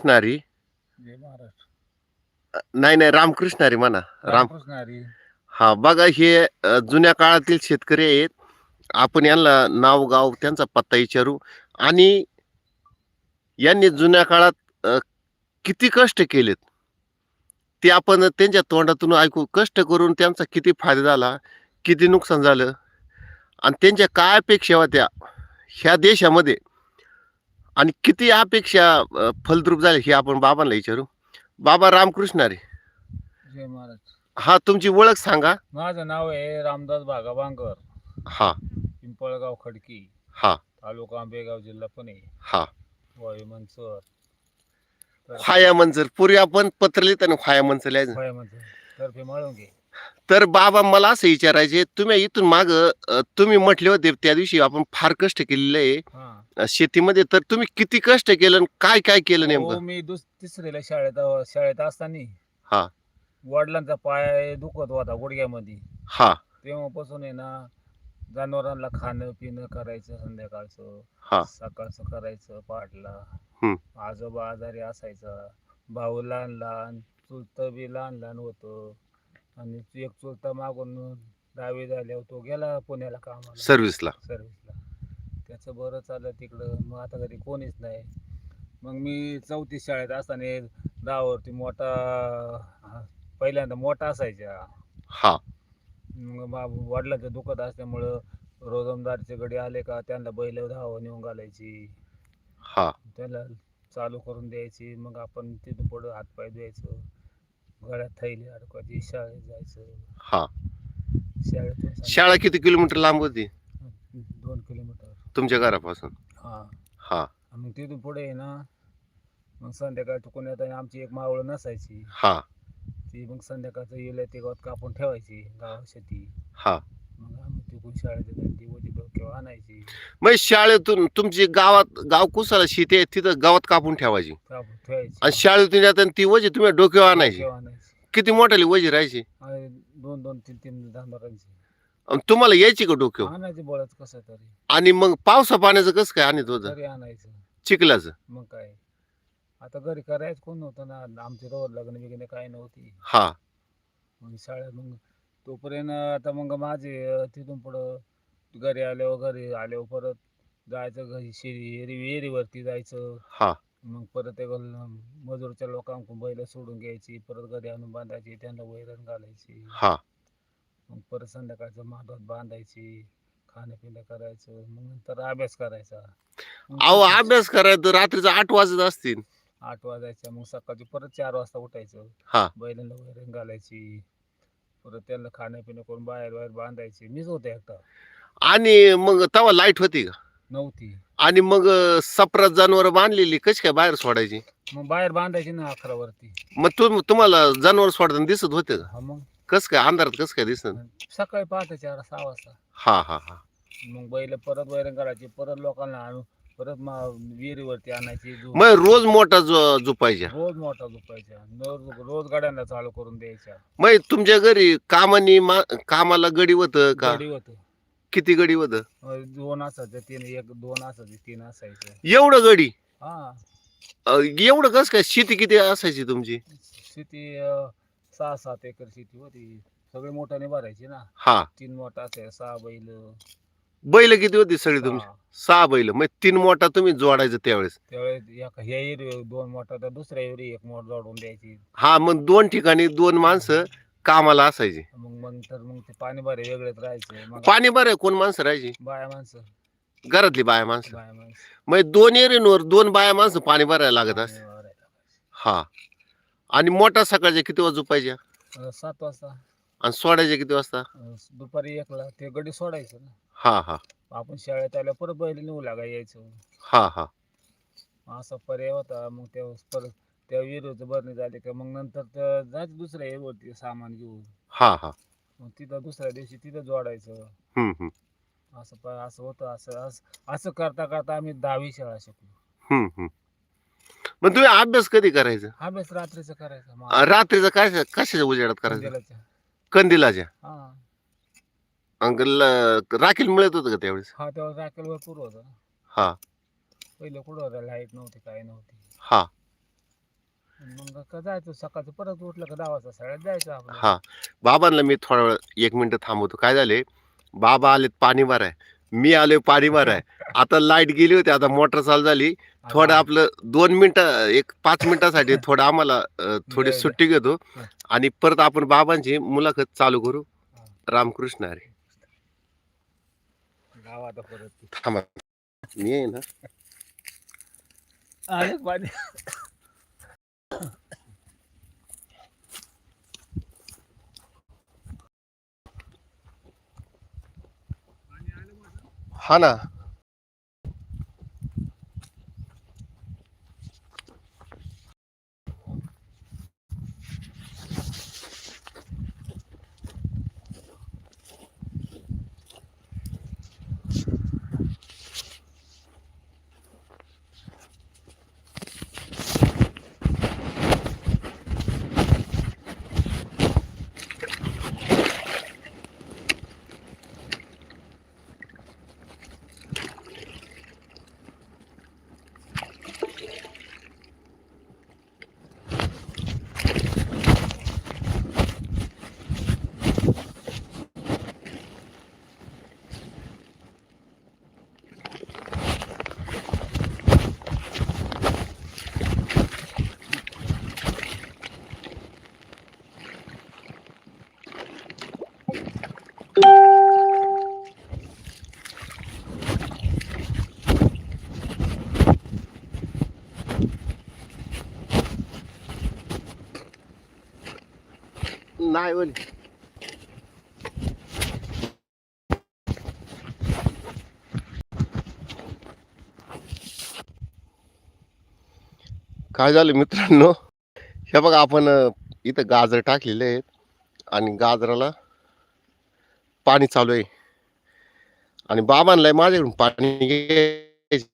कृष्णारी जय महाराष्ट्र. नाही नाही रामकृष्णारी म्हणा. राम रामकृष्ण हरी हा बघा हे अ, जुन्या काळातील शेतकरी आहेत. आपण यांना नाव गाव त्यांचा पत्ता विचारू. आणि यांनी जुन्या काळात अ, किती कष्ट केलेत. ते आपण त्यांच्या तोंडातून ऐकू. कष्ट करून त्यांचा किती फायदा झाला किती नुकसान झालं. आणि त्यांच्या काय अपेक्षा होत्या? ह्या देशामध्ये आणि किती अपेक्षा अ, फलद्रूप झाल्या हे आपण बाबांना विचारू. बाबा रामकृष्ण रे. जय महाराष्ट्र हा तुमची ओळख सांगा. माझं नाव आहे रामदास भागाबांकर हा. पिंपळगाव खडकी. हा. तालुका आंबेगाव जिल्हा पुणे. हा. वाई मनसर खाया मंजर पूर्वी आपण पत्र लिहित ना खाया मंजर लिहायचं. वाई मनसर तर्फे मळून घे. तर बाबा मला असं विचारायचे तुम्ही इथून माग तुम्ही म्हटले होते त्या दिवशी आपण फार कष्ट केलेले आहे हा. शेतीमध्ये तर तुम्ही किती कष्ट केलं आणि काय काय केलं नेमकं? मी दुस तिसरीला शाळेत शाळेत असताना हा. वडिलांचा पाय दुखत होता गुडघ्यामध्ये. हा. तेव्हापासून आहे ना जनावरांना खाणं पिणं करायचं संध्याकाळचं हा. सकाळचं करायचं हम्म. आजोबा आजारी असायचा. भाऊ लहान लहान चुलत बी लहान लहान होतं. आणि एक चुलता मागून दहावी झाल्यावर तो गेला पुण्याला कामाला. सर्व्हिसला सर्व्हिसला त्याचं बरं चाललं तिकडं. मग आता घरी कोणीच नाही. मग मी चौथी शाळेत असताना दहावरती मोठा पहिल्यांदा मोठा असायचा. हा. मग मा- वडिलांचं दुखत असल्यामुळं रोजमदारचे गडी आले का त्यांना बैल धावं नेऊन घालायची. हा. त्याला चालू करून द्यायची. मग आपण तिथून पुढं हातपाय द्यायचं गळ्यात थैली अडकवायची शाळेत जायचं. हा. शाळेतून शाळा किती किलोमीटर लांब होती? दोन किलोमीटर. तुमच्या घरापासून? हा. हा. मग तिथून पुढे आहे ना मग संध्याकाळ चुकून येताना आमची एक मावळ नसायची. हा. ती मग संध्याकाळचं येलं ते गवत कापून ठेवायची गाव शेती. हा. शाळेत ती होती आणायची? मग शाळेतून तुमची गावात गाव कुसाला शेती आहे तिथं गावात कापून ठेवायची. कापून ठेवायची. आणि शाळेतून येताना ती वजी तुम्ही डोक्यावर आणायची. आणायची. किती मोठाली वजी राहायची? आणि दोन दोन तीन तीन आणि तुम्हाला यायची का डोक्यावर? आणायची कसं तरी. आणि मग पावसा पाण्याचं कसं काय आणत होतं? तरी आणायचं. चिखलाचं. मग काय? आता घरी करायचं कोण नव्हतं ना आमचे रोज लग्न बिग्न काय नव्हती. हा. मग शाळेत मग तोपर्यंत आता मग माझे अं, तिथून पुढं घरी आल्यावर घरी आल्यावर परत जायचं घरी शेरी एरी विहिरीवरती जायचं. हा. मग परत ते गल- मजूरच्या लोकांकडून बैल सोडून घ्यायची परत घरी आणून बांधायची त्यांना वैरण घालायची. हा. मग परत संध्याकाळचं मांडवात बांधायची खाणं पिणं करायचं मग नंतर अभ्यास करायचा. मग अहो अभ्यास करायचं रात्रीचं आठ वाजत असतील. आठ वाजायच्या मग सकाळची परत चार वाजता उठायचं. हा. बैलांना वैरण घालायची. परत त्यांना खाणं पिणं करून बाहेर बाहेर बांधायची. मीच होते एकटा. आणि मग तेव्हा लाइट होती का? नव्हती. आणि मग सपरात जनावर बांधलेली कशी काय बाहेर सोडायची? मग बाहेर बांधायची ना अकरावरती. मग तुम तुम्हाला जनावर सोडताना दिसत होते का? हा मग. कस काय अंधारात कस काय दिसत? सकाळी पहाटे चार सहा वाजता. हा हा हा. मग बैल परत वैरण करायची परत लोकांना आणून परत मग विहिरीवरती आणायची मग रोज मोठा जो झोपायच्या. रोज मोठा झोपायच्या रोज रोज गाड्यांना चालू करून द्यायच्या. मग तुमच्या घरी कामानी मा- कामाला गडी होत का? गाडी होत. किती गडी होत? दोन असायचं तीन एक दोन असायचे तीन असायचं. एवढं गडी? हा. अ, एवढं कस काय? शेती किती असायची तुमची? शेती अं, सहा सात एकर शेती होती. सगळी मोठ्याने भरायची ना. हा. तीन मोठा असायचा सहा बैल. बैल किती होती सगळी तुमची? सहा. सहा बैल. मग तीन मोठा तुम्ही जोडायचं त्यावेळेस. त्यावेळेस एका ह्या दोन मोठा तर दुसऱ्या एरी एक मोठ जोडून द्यायची. हा मग दोन ठिकाणी दोन माणसं कामाला असायची. मग नंतर मग ते पाणी भरे वेगळेच राहायचे. मग पाणी बरं कोण माणसं राहायची? बाया माणसं. घरातली बाया माणसं. बाया माणसं. मग दोन एरींवर दोन बाया माणसं पाणी भरायला लागत असते पाणी भरायला. हा. आणि मोठा सकाळच्या किती वाजता झोपायच्या अं, सात वाजता. आणि सोडायच्या किती वाजता? अं, दुपारी एकला. ते गडी सोडायचं ना. हा हा. आपण शाळेत आल्या परत बैल नेऊ लागा यायचं. हा हा. असा पर्याय होता. मग त्या परत त्या विहिरीचं भरणी झाली का मग नंतर तर जायचं दुसऱ्या एरीवरती सामान घेऊन. हा हा. मग तिथं दुसऱ्या दिवशी तिथं जोडायचं. हम्म हम्म. असं प- असं होतं. असं असं असं करता करता आम्ही दहावी शाळा शिकलो. हम्म हम्म. मग तुम्ही अभ्यास कधी करायचा? अभ्यास रात्रीचं करायचा. मग अं, रात्रीचा काय कशाच्या उजेडात करायचा? कंदिलाच्या. कंदिलाच्या. हा. अं, ल- राखील मिळत होतं का त्यावेळेस? हा तेव्हा राखेल भरपूर होतं. ना हा. पहिले कुठं होतं? लाइट नव्हती काय नव्हती. हा. का जायचं सकाळचं परत उठलं का दहा वाजता सगळ्यात जायचं आपलं. हा. बाबांना मी थोडा वेळ एक मिनिट थांबवतो. काय झाले? बाबा आलेत पाणी भराय मी आलोय पाणी भराय आता लाइट गेली होती आता मोटर चालू झाली. थोडं आपलं दोन मिनिटं एक पाच मिनिटासाठी थोडं आम्हाला अं, थोडी. सुट्टी घेतो. आणि परत आपण बाबांची मुलाखत चालू करू. रामकृष्ण हरी. गाव आता परत थांबा. मी आहे ना? आले पाणी. हा ना. नाही बोल काय झालं मित्रांनो? हे बघा आपण इथं गाजर टाकलेले आहेत आणि गाजराला पाणी चालू आहे. आणि बाबांना माझ्याकडून पाणी घ्यायची.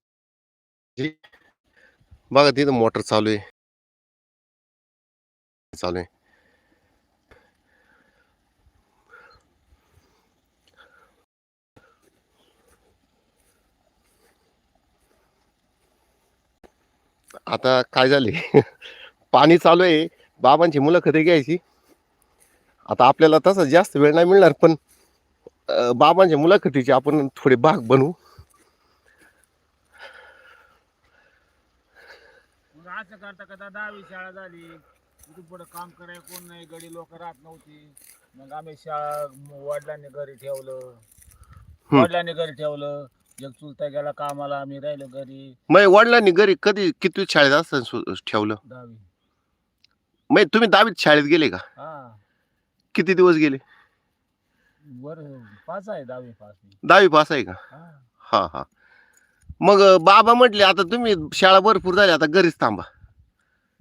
बघा तिथं मोटर चालू आहे. चालू आहे. आता काय झाले? पाणी चालू आहे. बाबांची मुलाखती घ्यायची. आता आपल्याला तसा जास्त वेळ नाही मिळणार पण बाबांच्या मुलाखतीचे आपण थोडे भाग बनवू. असं करता करता दहावी शाळा झाली. इथून पुढे काम करायला कोण नाही गडी लोक राहत नव्हती. मग आम्ही शाळा वडिलांनी घरी ठेवलं. वडिलांनी घरी ठेवलं. एक चुलता गेला कामाला आम्ही राहिलो घरी. मग वडिलांनी घरी कधी किती शाळेत असताना सु- ठेवलं? दहावी. मग तुम्ही दहावीत शाळेत गेले का? हा. किती दिवस गेले? वर पाच आहे दहावी पास. मी दहावी पास आहे का? हा. हा हा. मग अं, बाबा म्हटले आता तुम्ही शाळा भरपूर झाली आता घरीच थांबा.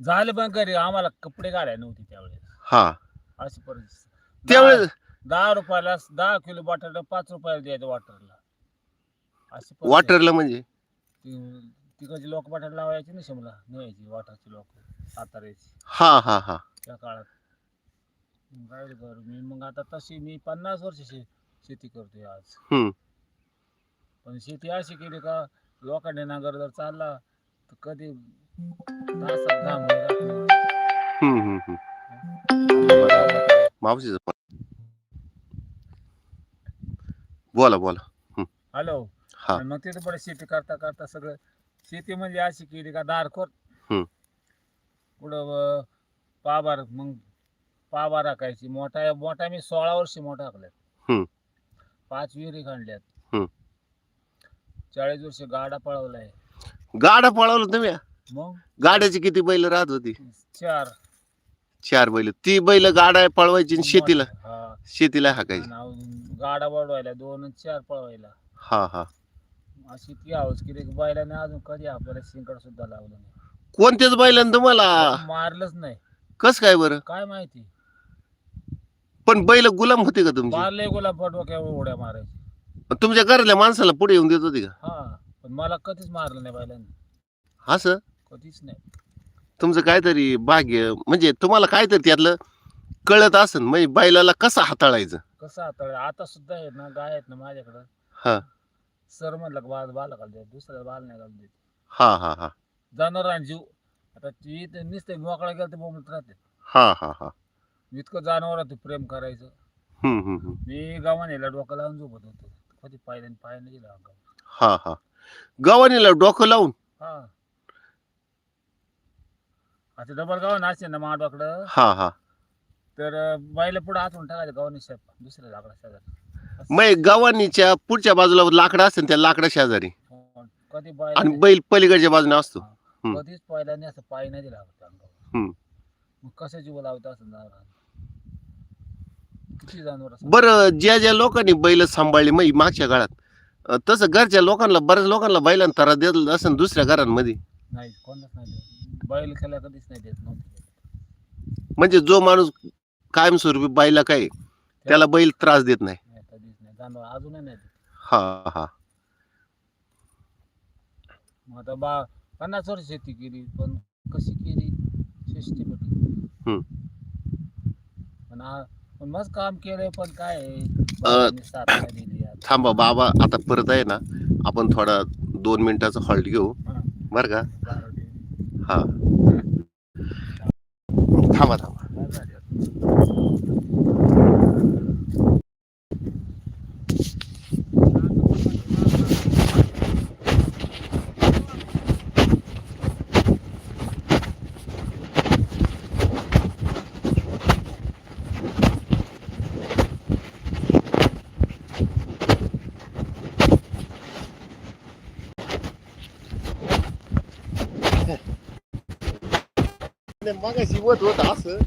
झालं पण घरी आम्हाला कपडे काढायला नव्हते त्यावेळेस. हा. अशी परिस्थिती. त्यावेळेस दहा- दहा रुपयाला दहा किलो बटाटा पाच रुपयाला द्यायचं वॉटरला अशी. वॉटरला म्हणजे ती- तिकडची लोक बटाटा लावायची ना शिमला न्यायची वाटाची लोक साताऱ्याची हा हा हा त्या काळात मग काय कर मी मग आता तशी मी पन्नास वर्ष शे शेती करतोय आज हम्म. पण शेती अशी केली का लोकांनी नांगर जर चालला तर कधी तासात घाम नाही राहत. हम्म, हम्म, हम्म. मावशीचं पण. बोला बोला हॅलो हा. आणि मग तिथे पुढे शेती करता करता सगळं शेती म्हणजे अशी केली का दारखोर. हम्म. पुढं अं, पाभार मग पाभा राखायची. मोठा मोठा मी सोळा वर्षी मोठा हम्म. पाच विहिरी काढल्यात हम्म. चाळीस वर्ष गाडा पळवलाय. गाडा पळवलं तुम्ही? मग? गाड्याची किती बैल राहत होती? चार. चार बैल. ती बैल गाड्या पळवायची आणि शेतीला हा. शेतीला हाकायची. आणि गाडा वाढवायला दोन आणि चार पळवायला. हा हा. अशी ती आवाज केली. की बैलाने अजून कधी आपल्याला शिंकड सुद्धा लावलं नाही. कोणत्याच बैलानं तुम्हाला? मारलंच नाही. कस काय बरं? काय माहिती? पण बैल गुलाम होते का तुमचे? मारले गुलाब डोक्यावर उड्या मारायची. तुमच्या घरातल्या माणसाला पुढे येऊन देत होती का? हा पण मला कधीच मारलं नाही बैलाने. असं? कधीच नाही. तुमचं काहीतरी भाग्य म्हणजे तुम्हाला काहीतरी त्यातलं कळत असन म्हणजे बैलाला कसं हाताळायचं? कसं आता आता सुद्धा आहेत ना गाय आहेत ना माझ्याकडं. हा. सर म्हणलं का बाल घाल द्या दुसऱ्या बाल नाही घालून देत. हा हा हा. जनावरांना जीव. आता ती तर नुसते मोकळा गेला तर बोंबलत राहते. हा हा हा. इतकं जनावरात प्रेम करायचं. हम्म हम्म हम्म. मी गावानेला डोकं लावून झोपत होतो. कधी पाहिलं आणि नाही दिला अंगावर हा हा. गव्हाणीला डोकं लावून? हा. आता डबल गाव असते ना माडवाकडं. हा हा. तर बाईला पुढे हातून टाकायचं गावाने शेप दुसऱ्या लाकडा शेजार. मग गव्हाणीच्या पुढच्या बाजूला लाकडं असते त्या लाकडा शेजारी. कधी आणि बैल पलीकडच्या बाजूने असतो. हम्म. कधीच पाहिला नाही असं पाय नाही दिला होता अंगावर. हम्म. मग कसं जीव लावता असं किती जनावर बरं ज्या ज्या लोकांनी बैल सांभाळली मग मागच्या काळात अं, तसं घरच्या लोकांना बऱ्याच लोकांना बैलांना तरा देत असं दुसऱ्या घरांमध्ये. नाही कोणच नाही देत. बैल कधीच नाही देत नव्हते म्हणजे जो माणूस कायमस्वरूपी बैला काय त्याला बैल त्रास देत नाही. जनावर अजूनही नाही हा हा. मग आता बा पन्नास वर्ष शेती केली पण कशी केली? सिस्टमॅटिक. पण आ- पण मस्त काम केलंय पण काय आहे, बाबांनी साथ नाही दिली आता. थांबा बाबा आता परत आहे ना आपण थोडा दोन मिनिटाचा हॉल्ट घेऊ. हा, बरं का? बारावी. हा. थांबा थांबा. मगाशी होत होत असं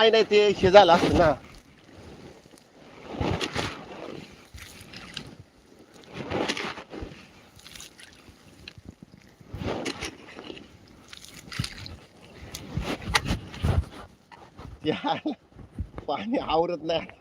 नाही नाही ते हे झालं असतं ना. त्या पाणी आवरत नाही.